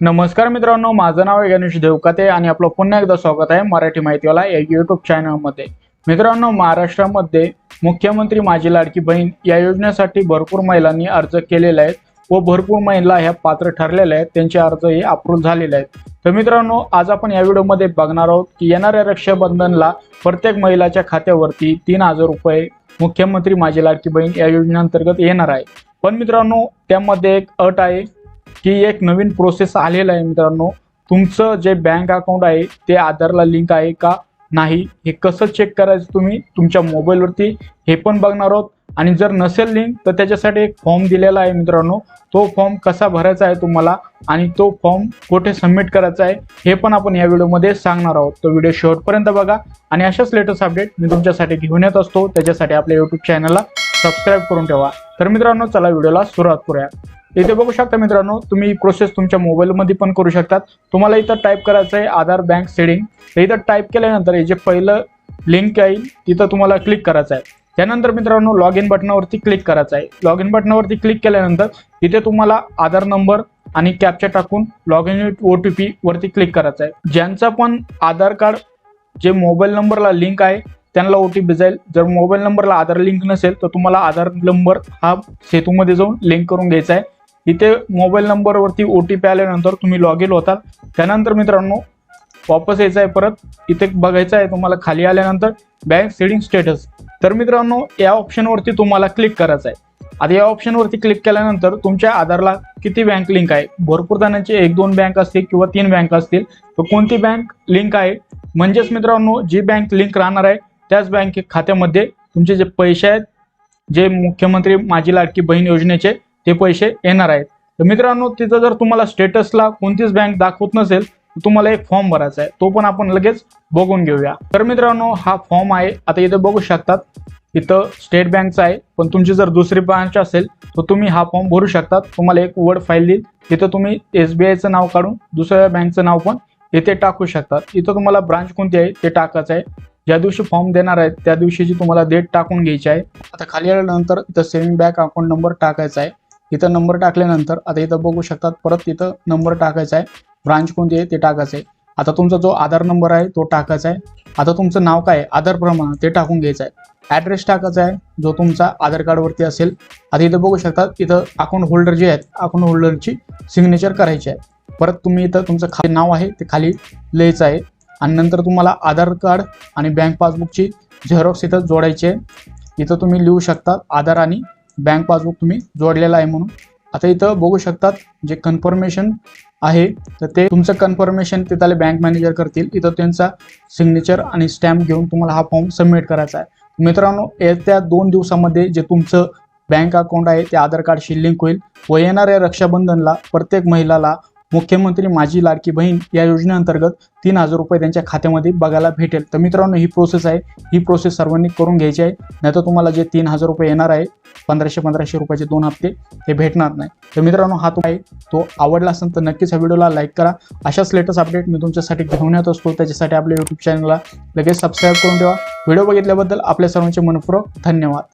नमस्कार मित्रांनो माझं नाव आहे गणेश देवकाते आणि आपलं पुन्हा एकदा स्वागत आहे मराठी माहितीवाला या युट्यूब चॅनलमध्ये मित्रांनो महाराष्ट्रामध्ये मुख्यमंत्री माझी लाडकी बहीण या योजनेसाठी भरपूर महिलांनी अर्ज केलेले आहेत व भरपूर महिला ह्या पात्र ठरलेल्या आहेत. त्यांचे अर्ज हे अप्रूव्ह झालेले आहेत. तर मित्रांनो आज आपण या व्हिडिओमध्ये बघणार आहोत की येणाऱ्या रक्षाबंधनला प्रत्येक महिलाच्या खात्यावरती तीन हजार रुपये मुख्यमंत्री माझी लाडकी बहीण या योजनेअंतर्गत येणार आहे. पण मित्रांनो त्यामध्ये एक अट आहे की एक नवीन प्रोसेस आलेला आहे मित्रांनो. तुमचं जे बँक अकाउंट आहे ते आधारला लिंक आहे का नाही हे कसं चेक करायचं तुम्ही? तुमच्या मोबाईलवरती हे पण बघणार आहोत. आणि जर नसेल लिंक तर त्याच्यासाठी एक फॉर्म दिलेला आहे मित्रांनो. तो फॉर्म कसा भरायचा आहे तुम्हाला आणि तो फॉर्म कुठे सबमिट करायचा आहे हे पण आपण या व्हिडिओमध्ये सांगणार आहोत. तो व्हिडिओ शेवटपर्यंत बघा आणि अशाच लेटेस्ट अपडेट मी तुमच्यासाठी घेऊन येत असतो. त्याच्यासाठी आपल्या यूट्यूब चॅनलला सबस्क्राईब करून ठेवा. तर मित्रांनो चला व्हिडिओला सुरुवात करूया. इथे बघू शकता मित्रांनो तुम्ही प्रोसेस तुमच्या मोबाईलमध्ये पण करू शकतात. तुम्हाला इथं टाईप करायचं आहे आधार बँक सेडिंग तर इथं टाईप केल्यानंतर हे जे पहिलं लिंक येईल तिथं तुम्हाला क्लिक करायचं आहे. त्यानंतर मित्रांनो लॉग इन बटनावरती क्लिक करायचं आहे. लॉग इन बटनावरती क्लिक केल्यानंतर तिथे तुम्हाला आधार नंबर आणि कॅप्चा टाकून log in O T P वरती क्लिक करायचं आहे. ज्यांचा पण आधार कार्ड जे मोबाईल नंबरला लिंक आहे त्यांना ओ टी पी जाईल जर मोबाईल नंबरला आधार लिंक नसेल तर तुम्हाला आधार नंबर हा सेतूमध्ये जाऊन लिंक करून घ्यायचा आहे. इथे मोबाईल नंबरवरती ओ टी पी आल्यानंतर तुम्ही लॉग इन होतात त्यानंतर मित्रांनो वापस यायचं आहे परत. इथे बघायचं आहे तुम्हाला खाली आल्यानंतर बँक सेडिंग स्टेटस तर मित्रांनो या ऑप्शनवरती तुम्हाला क्लिक करायचं आहे आता या ऑप्शनवरती क्लिक केल्यानंतर तुमच्या आधारला किती बँक लिंक आहे? भरपूर जणांची एक दोन बँक असतील किंवा तीन बँक असतील. तर कोणती बँक लिंक आहे? म्हणजेच मित्रांनो जी बँक लिंक राहणार आहे त्याच बँक खात्यामध्ये तुमचे जे पैसे आहेत जे मुख्यमंत्री माझी लाडकी बहीण योजनेचे ते पैसे येणार आहेत. तर मित्रांनो तिथं जर तुम्हाला स्टेटसला कोणतीच बँक दाखवत नसेल तर तुम्हाला एक फॉर्म भरायचा आहे. तो पण आपण लगेच बघून घेऊया. तर मित्रांनो हा फॉर्म आहे. आता इथं बघू शकतात इथं स्टेट बँकचा आहे. पण तुमची जर दुसरी ब्रांच असेल तर तुम्ही हा फॉर्म भरू शकतात. तुम्हाला एक वर्ड फाईल देईल. तिथं तुम्ही एस बी आयचं नाव काढून दुसऱ्या बँकचं नाव पण इथे टाकू शकतात. इथं तुम्हाला ब्रांच कोणती आहे ते टाकायचं आहे. ज्या दिवशी फॉर्म देणार आहेत त्या दिवशीची तुम्हाला डेट टाकून घ्यायची आहे. आता खाली आल्यानंतर इथं सेव्हिंग बँक अकाउंट नंबर टाकायचा आहे. इथं नंबर टाकल्यानंतर आता इथं बघू शकतात परत इथं नंबर टाकायचा आहे. ब्रांच कोणती आहे ते टाकायचं आहे. आता तुमचा जो आधार नंबर आहे तो टाकायचा आहे. आता तुमचं नाव काय आहे आधार प्रमाण ते टाकून घ्यायचं आहे. ॲड्रेस टाकायचा आहे जो तुमचा आधार कार्डवरती असेल. आता इथं बघू शकतात इथं अकाउंट होल्डर जे आहेत अकाउंट होल्डरची सिग्नेचर करायची आहे. परत तुम्ही इथं तुमचं खाली नाव आहे ते खाली लिहायचं आहे. आणि नंतर तुम्हाला आधार कार्ड आणि बँक पासबुकची झेरॉक्स इथं जोडायची आहे. इथं तुम्ही लिहू शकता आधार आणि बँक पासबुक तुम्ही जोडलेलं आहे म्हणून. आता इथं बघू शकतात जे कन्फर्मेशन आहे तर ते तुमचं कन्फर्मेशन ते त्याला बँक मॅनेजर करतील. इथं त्यांचा सिग्नेचर आणि स्टॅम्प घेऊन तुम्हाला हा फॉर्म सबमिट करायचा आहे. मित्रांनो येत्या दोन दिवसामध्ये जे तुमचं बँक अकाउंट आहे ते आधार कार्डशी लिंक होईल. व येणाऱ्या रक्षाबंधनला प्रत्येक महिलाला मुख्यमंत्री माझी लाडकी बहीण या योजनेअंतर्गत तीन हजार रुपये त्यांच्या खात्यामध्ये बघायला भेटेल. तर मित्रांनो ही प्रोसेस आहे. ही प्रोसेस सर्वांनी करून घ्यायची आहे. नाहीतर तुम्हाला जे तीन हजार रुपये येणार आहे पंधराशे पंधराशे रुपयाचे दोन हप्ते ते भेटणार नाही. तर मित्रांनो हा तो आहे. तो आवडला असेल तर नक्कीच ह्या व्हिडिओला लाईक करा. अशाच लेटेस्ट अपडेट मी तुमच्यासाठी घेऊन येत असतो. त्याच्यासाठी आपल्या यूट्यूब चॅनलला लगेच सबस्क्राईब करून ठेवा. व्हिडिओ बघितल्याबद्दल आपल्या सर्वांचे मनपूर्वक धन्यवाद.